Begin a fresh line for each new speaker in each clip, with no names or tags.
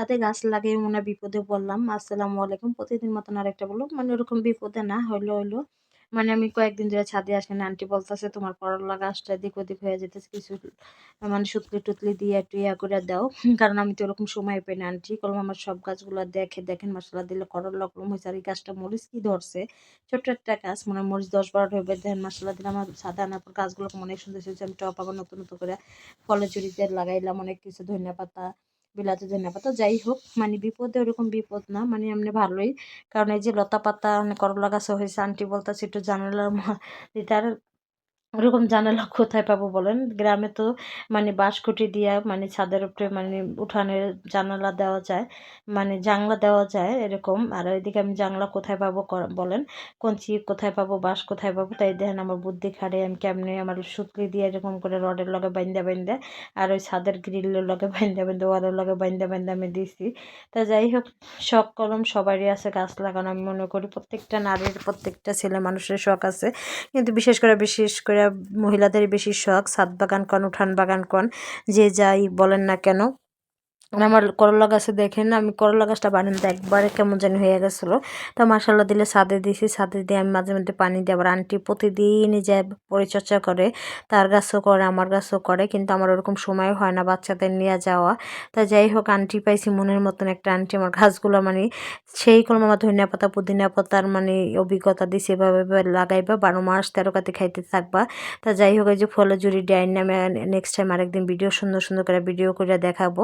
ছাদে গাছ লাগিয়ে মনে বিপদে পড়লাম। আসসালামু আলাইকুম। প্রতিদিন মতন আরেকটা বলল মানে ওরকম বিপদে না, হইল হইল। মানে আমি কয়েকদিন ধরে ছাদে আসি না। আন্টি বলতেছে, তোমার করলা গাছটা এদিক ওদিক হয়ে যেতেছে। কিছু মানে সুতলি টুতলি দিয়ে একটু ইয়া করে দাও। কারণ আমি তো ওরকম সময় পাই না আন্টি কলম আমার সব গাছগুলো দেখে, দেখেন, মশলা দিলে করলা কলম হয়েছে আর এই গাছটা মরিচ কি ধরছে? ছোট্ট একটা গাছ মানে মরিচ দশ বারোটা হবে দেখেন, মশলা দিলে আমার ছাদে আনার পর গাছগুলো অনেক সুন্দর সুন্দর আমি টপ আবার নতুন নতুন করে ফলের জুড়িতে লাগাইলাম, অনেক কিছু ধনিয়া পাতা বিলাতি ধনিয়া পাতা যাই হোক মানে বিপদে ওরকম বিপদ না মানে এমনি ভালোই। কারণ এই যে লতা পাতা মানে করলা গাছে হয়েছে, আন্টি বলতেছে একটু জানালার তার ওরকম জানালা কোথায় পাবো বলেন? গ্রামে তো মানে বাঁশকুটি দিয়া মানে ছাদের উপরে মানে উঠানের জানালা দেওয়া যায় মানে জানলা দেওয়া যায় এরকম। আর ওইদিকে আমি জানলা কোথায় পাবো বলেন? কোন কঞ্চি কোথায় পাবো? বাঁশ কোথায় পাবো? তাই দেখেন আমার বুদ্ধি খাড়ে, আমি কেমনি আমার সুতলি দিয়ে এরকম করে রডের লগে বাইন্দা বাইন্দা আর ওই ছাদের গ্রিলের লগে বাইন্দা বাইন্দা, ওয়ালের লগে বাইন্দা বাইন্দা আমি দিছি। তা যাই হোক, শখ কলম সবারই আছে, গাছ লাগানো আমি মনে করি প্রত্যেকটা নারীর, প্রত্যেকটা ছেলে মানুষের শখ আছে। কিন্তু বিশেষ করে বিশেষ করে মহিলাদের বেশি শখ ছাদ বাগান কন উঠান বাগান কন যে যাই বলেন না কেন। আমার করলা গাছে দেখেন আমি করলা গাছটা বানাতে একবারে কেমন জানি হয়ে গেছিল। তো মাসাল্লা দিলে ছাদে দিয়েছি ছাদে দিয়ে আমি মাঝে মধ্যে পানি দিই আবার আন্টি প্রতিদিনই যায় পরিচর্যা করে, তার গাছও করে, আমার গাছও করে, কিন্তু আমার ওরকম সময় হয় না বাচ্চাদের নিয়ে যাওয়া। তা যাই হোক, আন্টি পাইছি মনের মতন একটা আন্টি, আমার গাছগুলো মানে সেই কোনো আমার ধনিয়া পাতা, পুদিনা পাতার মানে অভিজ্ঞতা দিছে, এভাবে লাগাইবা, বারো মাস তেরো কাতে খাইতে থাকবা। তা যাই হোক, এই যে ফলে জুড়ি ডাইন নামে নেক্সট টাইম আরেকদিন ভিডিও সুন্দর সুন্দর করে ভিডিও করে দেখাবো।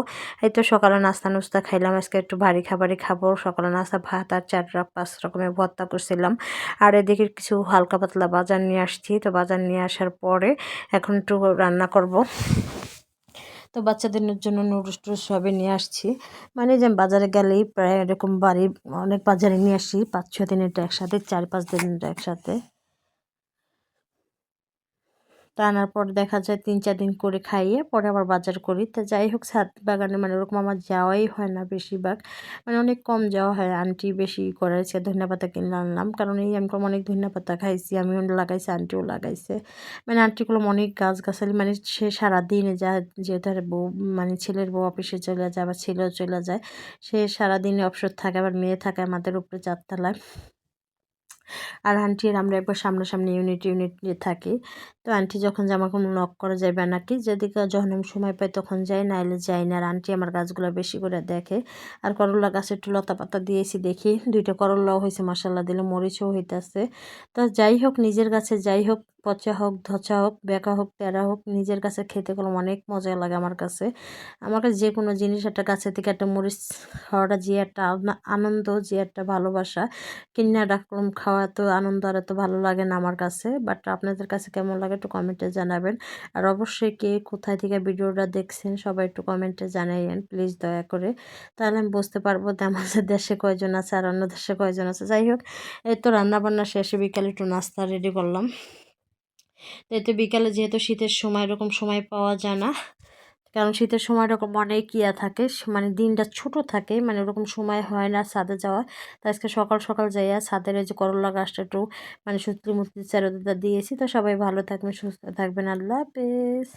তো সকালে নাস্তা নুস্তা খাইলাম, আজকে একটু ভারী খাবারই খাব। সকালে নাস্তা, ভাত আর চার পাঁচ রকমের ভর্তা করছিলাম। আর এদিকে কিছু হালকা পাতলা বাজার নিয়ে আসছি। তো বাজার নিয়ে আসার পরে এখন একটু রান্না করব। তো বাচ্চাদের জন্য নুডলস টুডলস সবই নিয়ে আসছি। মানে যে বাজারে গেলেই প্রায় এরকম বাড়ি, অনেক বাজারে নিয়ে আসছি পাঁচ ছ দিনের একসাথে চার পাঁচ দিনের একসাথে। তা আনার পর দেখা যায় তিন, চার দিন করে খাইয়ে পরে আবার বাজার করি। তা যাই হোক, ছাদ বাগানে মানে ওরকম আমার যাওয়াই হয় না বেশিরভাগ। মানে অনেক কম যাওয়া হয়। আন্টি বেশি করেছে ধনিয়া পাতা কিনে আনলাম। কারণ এই আমি অনেক ধনিয়া পাতা খাইছি আমিও লাগাইছি, আন্টিও লাগাইছে। মানে আন্টিগুলো অনেক গাছ গাছালি মানে সে সারাদিনে যা যেহেতু বউ মানে ছেলের বউ অফিসে চলে যায়, আবার ছেলেও চলে যায়, সে সারাদিনে অবসর থাকে, আবার মেয়ে থাকে আমাদের উপরে চার চারতলায় আর আন্টির আমরা একবার সামনাসামনি ইউনিট ইউনিট নিয়ে থাকি। তো আন্টি যখন যে কোনো নক করা যাবে নাকি, যদি যখন আমি সময় পাই তখন যাই, নাইলে যাই না। আর আন্টি আমার গাছগুলো বেশি করে দেখে। আর করলা গাছে একটু লতা পাতা দিয়েছি দেখি। দুইটা করলাও হয়েছে মশাল্লা দিলে মরিচও হইতেছে। তো যাই হোক, নিজের গাছে যাই হোক পচা হোক, ধচা হোক, বেঁকা হোক তেরা হোক, নিজের কাছে খেতে কোনো অনেক মজা লাগে আমার কাছে। আমার কাছে যে কোনো জিনিস একটা গাছের থেকে একটা মরিচ খাওয়াটা যে একটা আনন্দ, যে একটা ভালোবাসা, কিনা ডাকলাম খাওয়া তো আনন্দ আর এত ভালো লাগে না আমার কাছে বাট আপনাদের কাছে কেমন লাগে একটু কমেন্টে জানাবেন। আর অবশ্যই কে কোথায় থেকে ভিডিওটা দেখছেন, সবাই একটু কমেন্টে জানাইয়েন প্লিজ দয়া করে। তাহলে আমি বুঝতে পারব যে আমাদের দেশে কয়জন আছে আর অন্য দেশে কয়জন আছে। যাই হোক, এই তো রান্নাবান্না শেষে বিকালে একটু নাস্তা রেডি করলাম। তো এতে বিকালে যেহেতু শীতের সময় এরকম সময় পাওয়া যায় না, কারণ শীতের সময় এরকম অনেক ইয়া থাকে মানে দিনটা ছোট থাকে মানে ওরকম সময় হয় না ছাদে যাওয়া তো আজকে সকাল সকাল যাইয়া ছাদের এই যে করলা গাছটা একটু মানে সুতলি মুতলি চারোদা দিয়েছি। তো সবাই ভালো থাকবেন, সুস্থ থাকবেন। আল্লাহ হাফেজ।